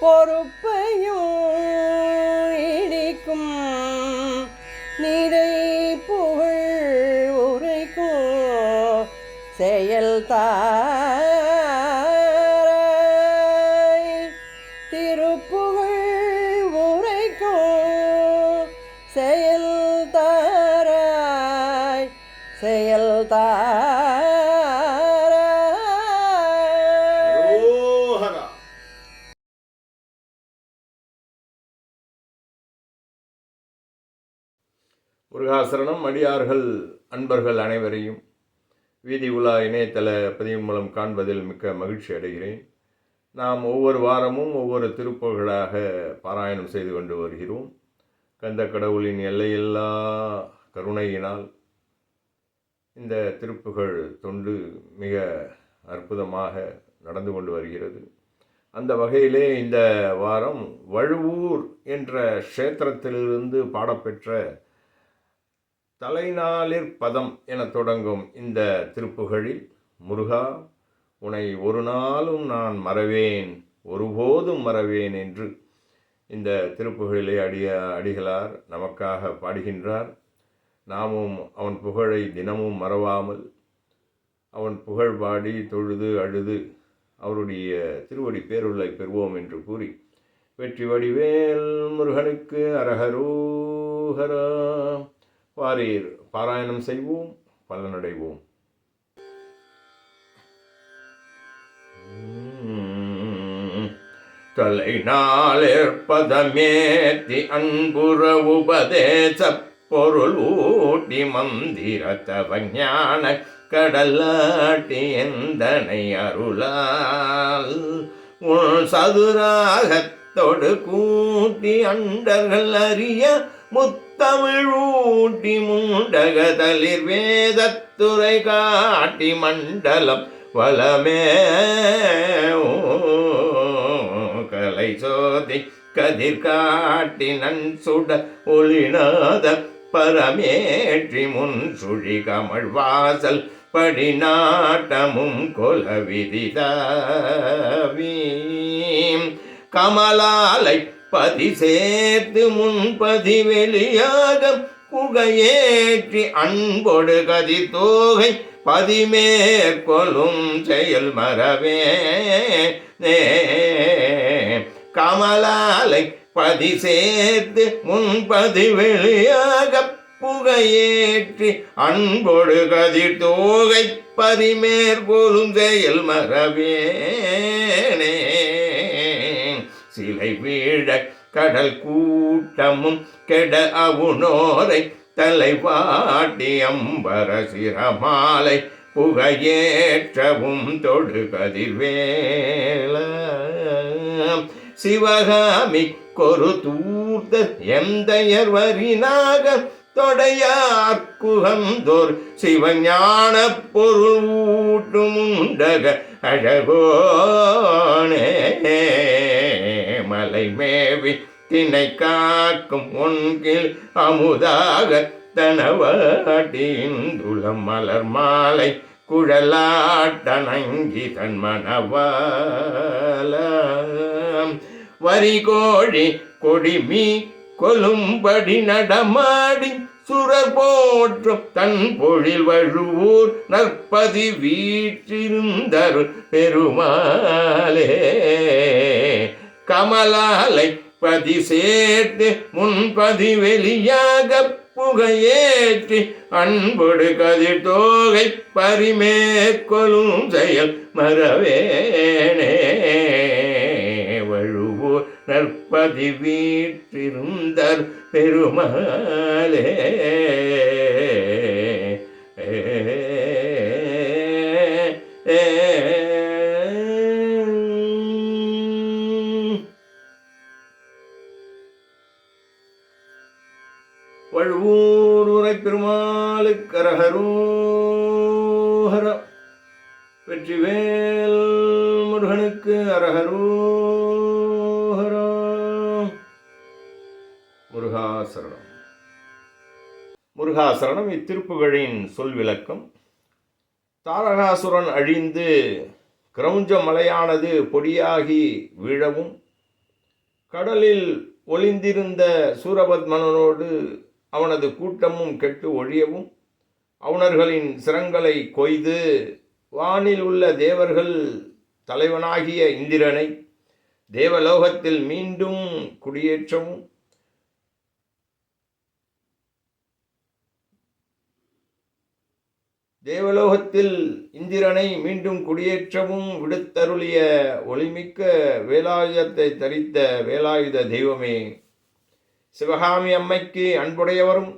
பொறுப்பையும் இடிக்கும். நிறை புகழ் உரைக்கும். செயல் திருப்புகழ் உரைக்கும். செயல் தாராய் சரணம் அடியார்கள் அன்பர்கள் அனைவரையும் வீதி உலா இணையதள பதிவு மூலம் காண்பதில் மிக்க மகிழ்ச்சி அடைகிறேன். நாம் ஒவ்வொரு வாரமும் ஒவ்வொரு திருப்புகழாக பாராயணம் செய்து கொண்டு வருகிறோம். கந்த கடவுளின் எல்லையில்லா கருணையினால் இந்த திருப்புகழ் தொண்டு மிக அற்புதமாக நடந்து கொண்டு வருகிறது. அந்த வகையிலே இந்த வாரம் வழுவூர் என்ற க்ஷேத்திரத்திலிருந்து பாடப்பெற்ற தலைநாளிற் பதம் என தொடங்கும் இந்த திருப்புகழில் முருகா உனை ஒரு நாளும் நான் மறவேன் ஒருபோதும் மறவேன் என்று இந்த திருப்புகழிலே அடிய அடிகளார் நமக்காக பாடுகின்றார். நாமும் அவன் புகழை தினமும் மறவாமல் அவன் புகழ் பாடி தொழுது அழுது அவருடைய திருவடி பேருள்ளை பெறுவோம் என்று கூறி வெற்றி வடிவேல் முருகனுக்கு அரகரோஹரா வாரீர் பாராயணம் செய்வோம் பலனடைவோம். தலை நாளிற்பதமேத்தி அன்புற உபதேச பொருள் ஊட்டி மந்திர தவஞான கடலாட்டி எந்தனை அருளால்? உள் சதுராகத்தொடு கூட்டி அண்டர்கள் அறிய முத்தமிழ் ஊட்டி முண்டகதலிர் வேதத்துறை காட்டி மண்டலம் வளமே. கலை சோதி கதிர் காட்டி நன் சுட ஒளிநாத பரமேற்றி முன் சுழி கமழ் வாசல் படி நாட்டமும் கொல விதிதாவீம் கமலாலை பதி சேர்த்து முன்பதி வெளியாக புகையேற்றி அன்பொடு கதி தோகை பதிமேற்கொள்ளும் செயல் மரவே கமலாலை பதி சேர்த்து முன்பதி வெளியாக புகையேற்றி அன்பொடு கதிர் தோகை பரிமேற்கொள்ளும் செயல் மரவேனே வீழ கடல் கூட்டமும் கெட அவுணோரை தலைவாட்டி அம்பர சிரமாலை புகையேற்றவும் தொடுகதிர்வேல சிவகாமி கொரு தூர்த்த எந்தையர் வரினாக தொடையார் குகந்தோர் சிவஞான பொருள் ஊட்டும் உண்டக அழகோனே. மலை மேவி தினை காக்கும் ஒன்கில் அமுதாக தனவாட்டிந்துளம் மலர் மாலை குழலாட்டணங்கி தன் மணவாலம் வரி கோழி கொடிமீ கொலும்படி நடமாடி சுரர் போற்றும் தன் பொழில் வழுவூர் நற்பதி வீற்றிருந்தரு பெருமாளே. கமலாலைப்பதி சேர்த்து முன்பதி வெளியாக புகையேற்றி அன்பொடு கதிர் தோகை பரிமேற்கொள்ளும் செயல் மறவேனே. வழுவூர் நற்பதி வீற்றிருந்தர் பெருமாளே. ஏ அரகரோஹரா வெற்றிவேல் முருகனுக்கு அரகரோஹர. முருகாசரணம். முருகாசரணம் இத்திருப்புகளின் சொல் விளக்கம் தாரகாசுரன் அழிந்து கிரௌஞ்ச மலையானது பொடியாகி வீழவும் கடலில் ஒளிந்திருந்த சூரபத்மனோடு அவனது கூட்டமும் கெட்டு ஒழியவும் அவுணர்களின் சிரங்களை கொய்து வானில் உள்ள தேவர்கள் தலைவனாகிய இந்திரனை தேவலோகத்தில் மீண்டும் குடியேற்றவும் தேவலோகத்தில் இந்திரனை மீண்டும் குடியேற்றவும் விடுத்தருளிய ஒளிமிக்க வேலாயுதத்தை தரித்த வேலாயுத தெய்வமே. சிவகாமி அம்மைக்கு அன்புடையவரும்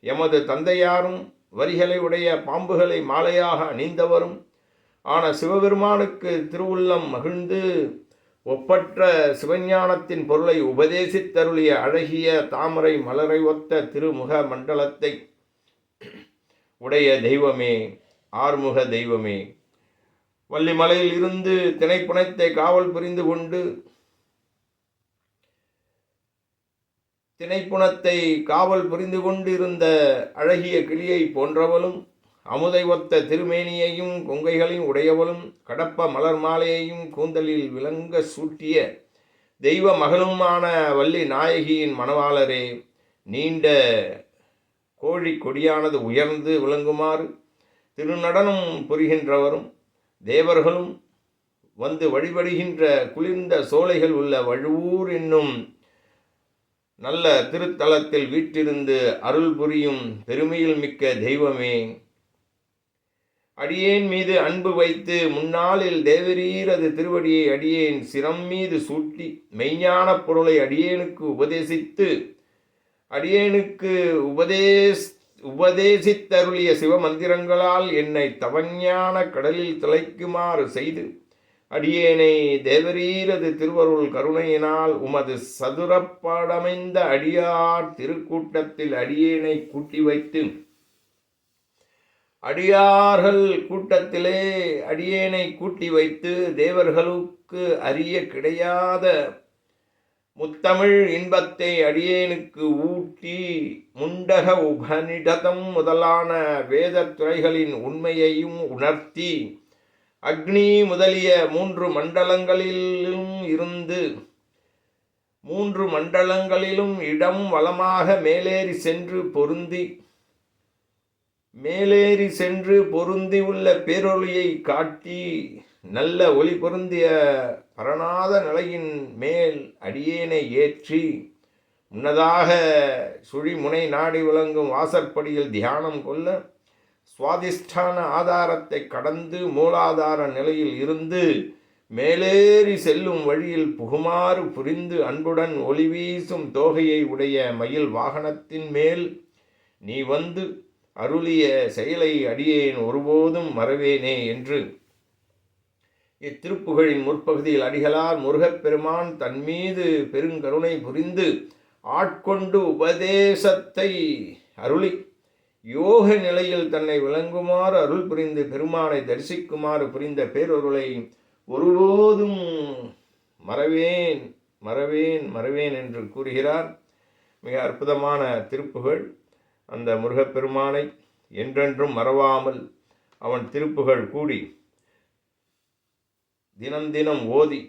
எமது தந்தையாரும் வரிகளை உடைய பாம்புகளை மாலையாக அணிந்தவரும் ஆன சிவபெருமானுக்கு திருவுள்ளம் மகிழ்ந்து ஒப்பற்ற சிவஞானத்தின் பொருளை உபதேசித்தருளிய அழகிய தாமரை மலரை ஒத்த திருமுக மண்டலத்தை உடைய தெய்வமே ஆறுமுக தெய்வமே. வள்ளிமலையில் இருந்து திணைப்புணத்தை காவல் புரிந்து கொண்டு திணைப்புணத்தை காவல் புரிந்து கொண்டிருந்த அழகிய கிளியை போன்றவளும் அமுதை ஒத்த திருமேனியையும் கொங்கைகளையும் உடையவளும் கடப்ப மலர் மாலையையும் கூந்தலில் விளங்க சூட்டிய தெய்வ மகளுமான வள்ளி நாயகியின் மணவாளரே நீண்ட கோழி கொடியானது உயர்ந்து விளங்குமாறு திருநடனம் புரிகின்றவரும் தேவர்களும் வந்து வழிபடுகின்ற குளிர்ந்த சோலைகள் உள்ள வழுவூர் என்னும் நல்ல திருத்தலத்தில் வீற்றிருந்து அருள் புரியும் பெருமையில் மிக்க தெய்வமே. அடியேன் மீது அன்பு வைத்து முன்னாளில் தேவரீரது திருவடியை அடியேன் சிரம் மீது சூட்டி மெய்ஞானப் பொருளை அடியேனுக்கு உபதேசித்து அடியேனுக்கு உபதேஸ் உபதேசித்தருளிய சிவமந்திரங்களால் என்னை தவஞான கடலில் திளைக்குமாறு செய்து அடியேனை தேவரீரது திருவருள் கருணையினால் உமது சதுரப்படமைந்த அடியார் திருக்கூட்டத்தில் அடியேனை கூட்டி வைத்து அடியார்கள் கூட்டத்திலே அடியேனை கூட்டி வைத்து தேவர்களுக்கு அறிய கிடையாத முத்தமிழ் இன்பத்தை அடியேனுக்கு ஊட்டி முண்டக உபனிடதம் முதலான வேதத்துறைகளின் உண்மையையும் உணர்த்தி அக்னி முதலிய மூன்று மண்டலங்களிலும் இருந்து மூன்று மண்டலங்களிலும் இடம் வளமாக மேலேறி சென்று பொருந்தி மேலேறி சென்று பொருந்தி உள்ள பேரொளியை காட்டி நல்ல ஒளி பொருந்திய பரணாத நிலையின் மேல் அடியேனை ஏற்றி முன்னதாக சுழிமுனை நாடி விளங்கும் வாசற்படியில் தியானம் கொள்ள சுவாதிஷ்டான ஆதாரத்தை கடந்து மூலாதார நிலையில் இருந்து மேலேறி செல்லும் வழியில் புகுமாறு புரிந்து அன்புடன் ஒளி வீசும் தோகையை உடைய மயில் வாகனத்தின் மேல் நீ வந்து அருளிய செயலை அடியேன் ஒருபோதும் மறவேனே என்று. இத்திருப்புகளின் முற்பகுதியில் அடிகளார் முருகப்பெருமான் தன் மீது பெருங்கருணை புரிந்து ஆட்கொண்டு உபதேசத்தை அருளி யோக நிலையில் தன்னை விளங்குமாறு அருள் புரிந்து பெருமானை தரிசிக்குமாறு புரிந்த பேரொருளை ஒருபோதும் மறவேன் மறவேன் மறவேன் என்று கூறுகிறார். மிக அற்புதமான திருப்புகள். அந்த முருகப்பெருமானை என்றென்றும் மறவாமல் அவன் திருப்புகள் கூடி தினம் தினம் ஓதி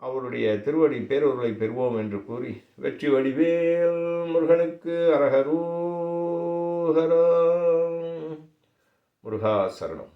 அவருடைய திருவடி பேரொருளை பெறுவோம் என்று கூறி வெற்றி வடிவேல் முருகனுக்கு அரகரூகரம் முருகா சரணம்.